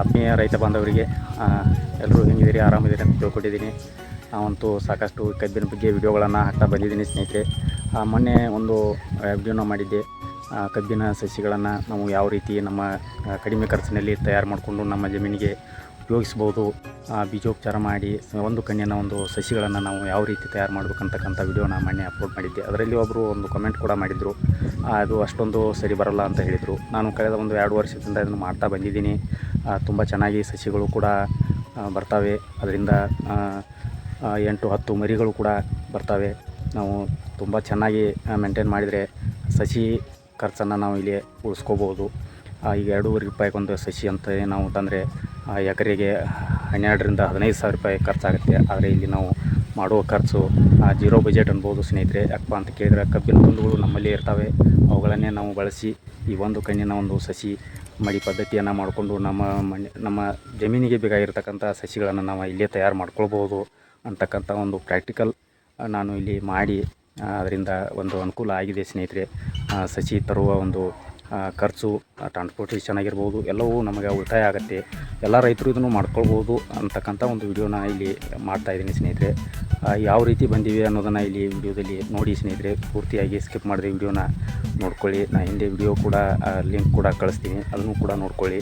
ಆತ್ಮೀಯ ರೈತ ಬಾಂಧವರಿಗೆ ಎಲ್ಲರೂ ಹೆಂಗಿದ್ದೀರಿ? ಆರಾಮಿದ್ದೀರಿ ಅಂತ ತಿಳ್ಕೊಟ್ಟಿದ್ದೀನಿ. ನಾವಂತೂ ಸಾಕಷ್ಟು ಕಬ್ಬಿನ ಬಗ್ಗೆ ವಿಡಿಯೋಗಳನ್ನು ಹಾಕ್ತಾ ಬಂದಿದ್ದೀನಿ ಸ್ನೇಹಿತರೆ. ಮೊನ್ನೆ ಒಂದು ವಿಡಿಯೋನ ಮಾಡಿದ್ದೆ. ಕಬ್ಬಿನ ಸಸಿಗಳನ್ನು ನಾವು ಯಾವ ರೀತಿ ನಮ್ಮ ಕಡಿಮೆ ಖರ್ಚಿನಲ್ಲಿ ತಯಾರು ಮಾಡಿಕೊಂಡು ನಮ್ಮ ಜಮೀನಿಗೆ ಉಪಯೋಗಿಸ್ಬೋದು. ಬೀಜೋಪಚಾರ ಮಾಡಿ, ಒಂದು ಕಣ್ಣಿನ ಒಂದು ಸಸಿಗಳನ್ನು ನಾವು ಯಾವ ರೀತಿ ತಯಾರು ಮಾಡಬೇಕಂತಕ್ಕಂಥ ವಿಡಿಯೋನ ಮೊನ್ನೆ ಅಪ್ಲೋಡ್ ಮಾಡಿದ್ದೆ. ಅದರಲ್ಲಿ ಒಬ್ಬರು ಒಂದು ಕಮೆಂಟ್ ಕೂಡ ಮಾಡಿದರು. ಅದು ಅಷ್ಟೊಂದು ಸರಿ ಬರಲ್ಲ ಅಂತ ಹೇಳಿದರು. ನಾನು ಕಳೆದ ಒಂದು ಎರಡು ವರ್ಷದಿಂದ ಇದನ್ನು ಮಾಡ್ತಾ ಬಂದಿದ್ದೀನಿ. ತುಂಬ ಚೆನ್ನಾಗಿ ಸಸಿಗಳು ಕೂಡ ಬರ್ತವೆ. ಅದರಿಂದ ಎಂಟು ಹತ್ತು ಮರಿಗಳು ಕೂಡ ಬರ್ತವೆ. ನಾವು ತುಂಬ ಚೆನ್ನಾಗಿ ಮೇಂಟೈನ್ ಮಾಡಿದರೆ ಸಸಿ ಖರ್ಚನ್ನು ನಾವು ಇಲ್ಲಿ ಉಳಿಸ್ಕೋಬೋದು. ಈಗ ಎರಡೂವರೆ ರೂಪಾಯಿಗೊಂದು ಸಸಿ ಅಂತ ನಾವು ತಂದರೆ ಎಕರೆಗೆ ಹನ್ನೆರಡರಿಂದ ಹದಿನೈದು ಸಾವಿರ ರೂಪಾಯಿ ಖರ್ಚಾಗುತ್ತೆ. ಆದರೆ ಇಲ್ಲಿ ನಾವು ಮಾಡುವ ಖರ್ಚು ಜೀರೋ ಬಜೆಟ್ ಅನ್ಬೋದು ಸ್ನೇಹಿತರೆ. ಯಾಕಪ್ಪ ಅಂತ ಕೇಳಿದ್ರೆ ಕಬ್ಬಿನ ತುಂಡುಗಳು ನಮ್ಮಲ್ಲಿ ಇರ್ತವೆ. ಅವುಗಳನ್ನೇ ನಾವು ಬಳಸಿ ಈ ಒಂದು ಕಣ್ಣಿನ ಒಂದು ಸಸಿ ಮಡಿ ಪದ್ಧತಿಯನ್ನು ಮಾಡಿಕೊಂಡು ನಮ್ಮ ಮಣ್ಣಿ ನಮ್ಮ ಜಮೀನಿಗೆ ಬೇಕಾಗಿರ್ತಕ್ಕಂಥ ಸಸಿಗಳನ್ನು ನಾವು ಇಲ್ಲೇ ತಯಾರು ಮಾಡ್ಕೊಳ್ಬೋದು ಅಂತಕ್ಕಂಥ ಒಂದು ಪ್ರಾಕ್ಟಿಕಲ್ ನಾನು ಇಲ್ಲಿ ಮಾಡಿ ಅದರಿಂದ ಒಂದು ಅನುಕೂಲ ಆಗಿದೆ ಸ್ನೇಹಿತರೆ. ಸಸಿ ತರುವ ಒಂದು ಆ, ಖರ್ಚು ಟ್ರಾನ್ಸ್ಪೋರ್ಟೇಷನ್ ಆಗಿರ್ಬೋದು ಎಲ್ಲವೂ ನಮಗೆ ಉಳಿತಾಯ ಆಗುತ್ತೆ. ಎಲ್ಲ ರೈತರು ಇದನ್ನು ಮಾಡ್ಕೊಳ್ಬೋದು ಅಂತಕ್ಕಂಥ ಒಂದು ವಿಡಿಯೋನ ಇಲ್ಲಿ ಮಾಡ್ತಾ ಇದ್ದೀನಿ ಸ್ನೇಹಿತರೆ. ಯಾವ ರೀತಿ ಬಂದಿವೆ ಅನ್ನೋದನ್ನು ಇಲ್ಲಿ ವಿಡಿಯೋದಲ್ಲಿ ನೋಡಿ ಸ್ನೇಹಿತರೆ. ಪೂರ್ತಿಯಾಗಿ ಸ್ಕಿಪ್ ಮಾಡಿದೆ ವಿಡಿಯೋನ ನೋಡ್ಕೊಳ್ಳಿ. ನಾ ಹಿಂದೆ ವಿಡಿಯೋ ಕೂಡ ಲಿಂಕ್ ಕೂಡ ಕಳಿಸ್ತೀನಿ. ಅದನ್ನು ಕೂಡ ನೋಡ್ಕೊಳ್ಳಿ.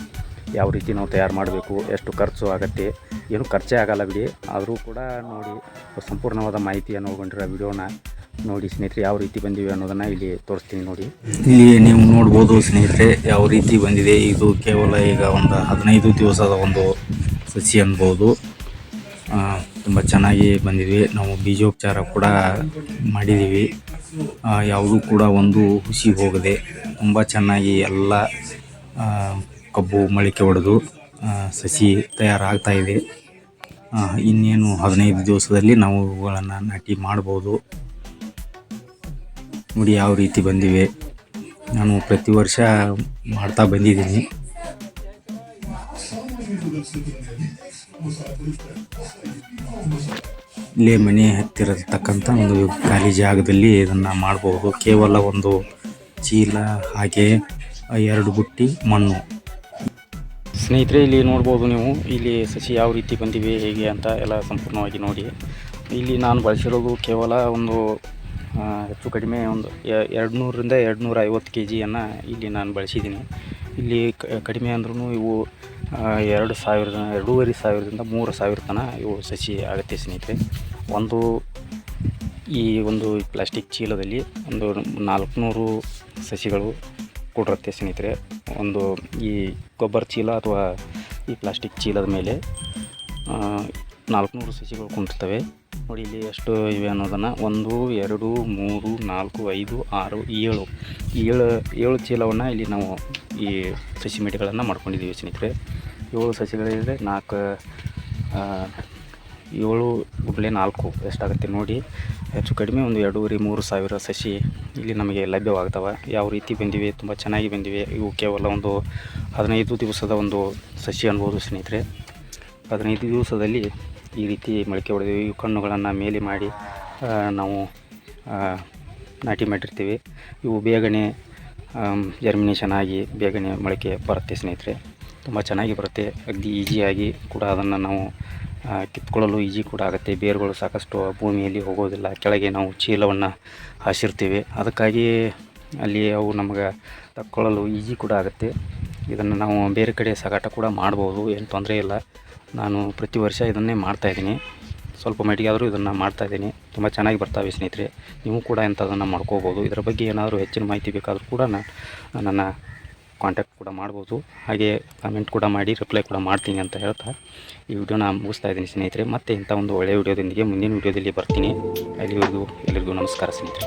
ಯಾವ ರೀತಿ ನಾವು ತಯಾರು ಮಾಡಬೇಕು, ಎಷ್ಟು ಖರ್ಚು ಆಗುತ್ತೆ, ಏನು ಖರ್ಚೇ ಆಗಲ್ಲ ಬಿಡಿ. ಆದರೂ ಕೂಡ ನೋಡಿ, ಸಂಪೂರ್ಣವಾದ ಮಾಹಿತಿಯನ್ನು ಒಳಗೊಂಡಿರೋ ವಿಡಿಯೋನ ನೋಡಿ ಸ್ನೇಹಿತರೆ ಯಾವ ರೀತಿ ಬಂದಿವೆ ಅನ್ನೋದನ್ನು ಇಲ್ಲಿ ತೋರಿಸ್ತೀನಿ ನೋಡಿ. ಇಲ್ಲಿ ನೀವು ನೋಡ್ಬೋದು ಸ್ನೇಹಿತರೆ ಯಾವ ರೀತಿ ಬಂದಿದೆ. ಇದು ಕೇವಲ ಈಗ ಒಂದು ಹದಿನೈದು ದಿವಸದ ಒಂದು ಸಸಿ ಅನ್ಬೋದು. ತುಂಬ ಚೆನ್ನಾಗಿ ಬಂದಿವೆ ನಾವು ಬೀಜೋಪಚಾರ ಕೂಡ ಮಾಡಿದ್ದೀವಿ. ಯಾವುದೂ ಕೂಡ ಒಂದು ಹುಸಿ ಹೋಗದೆ ತುಂಬ ಚೆನ್ನಾಗಿ ಎಲ್ಲ ಕಬ್ಬು ಮೊಳಕೆ ಹೊಡೆದು ಸಸಿ ತಯಾರಾಗ್ತಾ ಇದೆ. ಇನ್ನೇನು ಹದಿನೈದು ದಿವಸದಲ್ಲಿ ನಾವು ಇವುಗಳನ್ನು ನಾಟಿ ಮಾಡ್ಬೋದು. ನೋಡಿ ಯಾವ ರೀತಿ ಬಂದಿವೆ ನಾನು ಪ್ರತಿ ವರ್ಷ ಮಾಡ್ತಾ ಬಂದಿದ್ದೀನಿ. ಇಲ್ಲೇ ಮನೆ ಹತ್ತಿರತಕ್ಕಂಥ ಒಂದು ಖಾಲಿ ಜಾಗದಲ್ಲಿ ಇದನ್ನು ಮಾಡಬಹುದು ಕೇವಲ ಒಂದು ಚೀಲ, ಹಾಗೆ ಎರಡು ಬುಟ್ಟಿ, ಮಣ್ಣು. ಸ್ನೇಹಿತರೆ, ಇಲ್ಲಿ ನೋಡ್ಬೋದು ನೀವು ಇಲ್ಲಿ ಸಸಿ ಯಾವ ರೀತಿ ಬಂದಿವೆ, ಹೇಗೆ ಅಂತ ಎಲ್ಲ ಸಂಪೂರ್ಣವಾಗಿ ನೋಡಿ. ಇಲ್ಲಿ ನಾನು ಬಳಸಿರೋದು ಕೇವಲ ಒಂದು ಹೆಚ್ಚು ಕಡಿಮೆ ಒಂದು ಎರಡು ನೂರರಿಂದ ಎರಡು ನೂರ ಐವತ್ತು ಕೆ ಜಿಯನ್ನು ಇಲ್ಲಿ ನಾನು ಬಳಸಿದ್ದೀನಿ. ಇಲ್ಲಿ ಕಡಿಮೆ ಅಂದ್ರೂ ಇವು ಎರಡು ಸಾವಿರದ, ಎರಡೂವರೆ ಸಾವಿರದಿಂದ ಮೂರು ಸಾವಿರ ತನಕ ಇವು ಸಸಿ ಆಗುತ್ತೆ ಸ್ನೇಹಿತರೆ. ಒಂದು ಈ ಒಂದು ಪ್ಲಾಸ್ಟಿಕ್ ಚೀಲದಲ್ಲಿ ಒಂದು ನಾಲ್ಕುನೂರು ಸಸಿಗಳು ಕೊಡಿರುತ್ತೆ ಸ್ನೇಹಿತರೆ. ಒಂದು ಈ ಗೊಬ್ಬರ ಚೀಲ ಅಥವಾ ಈ ಪ್ಲಾಸ್ಟಿಕ್ ಚೀಲದ ಮೇಲೆ ನಾಲ್ಕುನೂರು ಸಸಿಗಳು ಕುಂತಿರ್ತವೆ ನೋಡಿ ಇಲ್ಲಿ ಎಷ್ಟು ಇವೆ ಅನ್ನೋದನ್ನು. ಒಂದು, ಎರಡು, ಮೂರು, ನಾಲ್ಕು, ಐದು, ಆರು, ಏಳು. ಏಳು ಏಳು ಚೀಲವನ್ನು ಇಲ್ಲಿ ನಾವು ಈ ಸಸಿ ಮೇಟಿಗಳನ್ನು ಮಾಡ್ಕೊಂಡಿದ್ದೀವಿ ಸ್ನೇಹಿತರೆ. ಏಳು ಸಸಿಗಳಿದ್ರೆ ನಾಲ್ಕು ಏಳು ಗುಡ್ಲೆ ನಾಲ್ಕು ಎಷ್ಟಾಗುತ್ತೆ ನೋಡಿ. ಹೆಚ್ಚು ಕಡಿಮೆ ಒಂದು ಎರಡೂವರೆ, ಮೂರು ಸಾವಿರ ಸಸಿ ಇಲ್ಲಿ ನಮಗೆ ಲಭ್ಯವಾಗ್ತವೆ. ಯಾವ ರೀತಿ ಬಂದಿವೆ, ತುಂಬ ಚೆನ್ನಾಗಿ ಬಂದಿವೆ. ಇವು ಕೇವಲ ಒಂದು ಹದಿನೈದು ದಿವಸದ ಒಂದು ಸಸಿ ಅನ್ಬೋದು ಸ್ನೇಹಿತರೆ. ಹದಿನೈದು ದಿವಸದಲ್ಲಿ ಈ ರೀತಿ ಮೊಳಕೆ ಹೊಡೆದು ಇವು ಕಣ್ಣುಗಳನ್ನು ಮೇಲೆ ಮಾಡಿ ನಾವು ನಾಟಿ ಮಾಡಿರ್ತೀವಿ. ಇವು ಬೇಗನೆ ಜರ್ಮಿನೇಷನ್ ಆಗಿ ಬೇಗನೆ ಮೊಳಕೆ ಬರುತ್ತೆ ಸ್ನೇಹಿತರೆ. ತುಂಬ ಚೆನ್ನಾಗಿ ಬರುತ್ತೆ. ಅಗದಿ ಈಸಿಯಾಗಿ ಕೂಡ ಅದನ್ನು ನಾವು ಕಿತ್ಕೊಳ್ಳಲು ಈಜಿ ಕೂಡ ಆಗುತ್ತೆ. ಬೇರುಗಳು ಸಾಕಷ್ಟು ಭೂಮಿಯಲ್ಲಿ ಹೋಗೋದಿಲ್ಲ. ಕೆಳಗೆ ನಾವು ಚೀಲವನ್ನು ಹಾಸಿರ್ತೀವಿ. ಅದಕ್ಕಾಗಿ ಅಲ್ಲಿ ಅವು ನಮಗೆ ತಕ್ಕೊಳ್ಳಲು ಈಜಿ ಕೂಡ ಆಗುತ್ತೆ. ಇದನ್ನು ನಾವು ಬೇರೆ ಕಡೆ ಸಾಗಾಟ ಕೂಡ ಮಾಡ್ಬೋದು. ಏನು ತೊಂದರೆ ಇಲ್ಲ. ನಾನು ಪ್ರತಿ ವರ್ಷ ಇದನ್ನೇ ಮಾಡ್ತಾಯಿದ್ದೀನಿ ಸ್ವಲ್ಪ ಮಟ್ಟಿಗೆ ಆದರೂ ಇದನ್ನು ಮಾಡ್ತಾಯಿದ್ದೀನಿ ತುಂಬ ಚೆನ್ನಾಗಿ ಬರ್ತಾವೆ ಸ್ನೇಹಿತರೆ. ನೀವು ಕೂಡ ಇಂಥದನ್ನು ಮಾಡ್ಕೋಬೋದು. ಇದರ ಬಗ್ಗೆ ಏನಾದರೂ ಹೆಚ್ಚಿನ ಮಾಹಿತಿ ಬೇಕಾದರೂ ಕೂಡ ನಾನು ನನ್ನ ಕಾಂಟ್ಯಾಕ್ಟ್ ಕೂಡ ಮಾಡ್ಬೋದು. ಹಾಗೆ ಕಮೆಂಟ್ ಕೂಡ ಮಾಡಿ ರಿಪ್ಲೈ ಕೂಡ ಮಾಡ್ತೀನಿ ಅಂತ ಹೇಳ್ತಾ ಈ ವಿಡಿಯೋನ ಮುಗಿಸ್ತಾ ಇದ್ದೀನಿ ಸ್ನೇಹಿತರೆ. ಮತ್ತೆ ಇಂಥ ಒಂದು ಒಳ್ಳೆಯ ವಿಡಿಯೋದೊಂದಿಗೆ ಮುಂದಿನ ವಿಡಿಯೋದಲ್ಲಿ ಬರ್ತೀನಿ. ಅಲ್ಲಿವರೆಗೂ ಎಲ್ಲರಿಗೂ ನಮಸ್ಕಾರ ಸ್ನೇಹಿತರೆ.